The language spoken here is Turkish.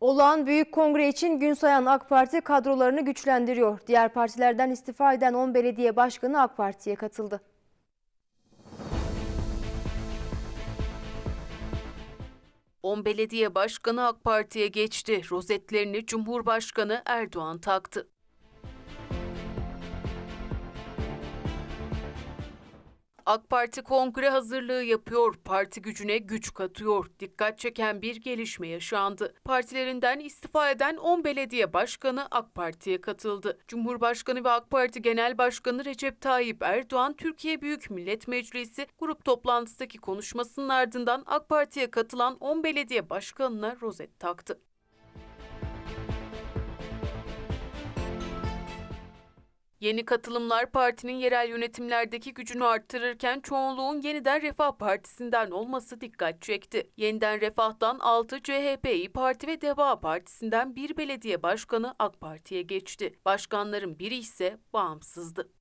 Olağan Büyük Kongre için gün sayan AK Parti kadrolarını güçlendiriyor. Diğer partilerden istifa eden 10 belediye başkanı AK Parti'ye katıldı. On belediye başkanı AK Parti'ye geçti. Rozetlerini Cumhurbaşkanı Erdoğan taktı. AK Parti kongre hazırlığı yapıyor, parti gücüne güç katıyor. Dikkat çeken bir gelişme yaşandı. Partilerinden istifa eden 10 belediye başkanı AK Parti'ye katıldı. Cumhurbaşkanı ve AK Parti Genel Başkanı Recep Tayyip Erdoğan, Türkiye Büyük Millet Meclisi grup toplantısındaki konuşmasının ardından AK Parti'ye katılan 10 belediye başkanına rozet taktı. Yeni katılımlar partinin yerel yönetimlerdeki gücünü arttırırken çoğunluğun yeniden Refah Partisi'nden olması dikkat çekti. Yeniden Refah'tan 6 CHP, İYİ Parti ve Deva Partisi'nden bir belediye başkanı AK Parti'ye geçti. Başkanların biri ise bağımsızdı.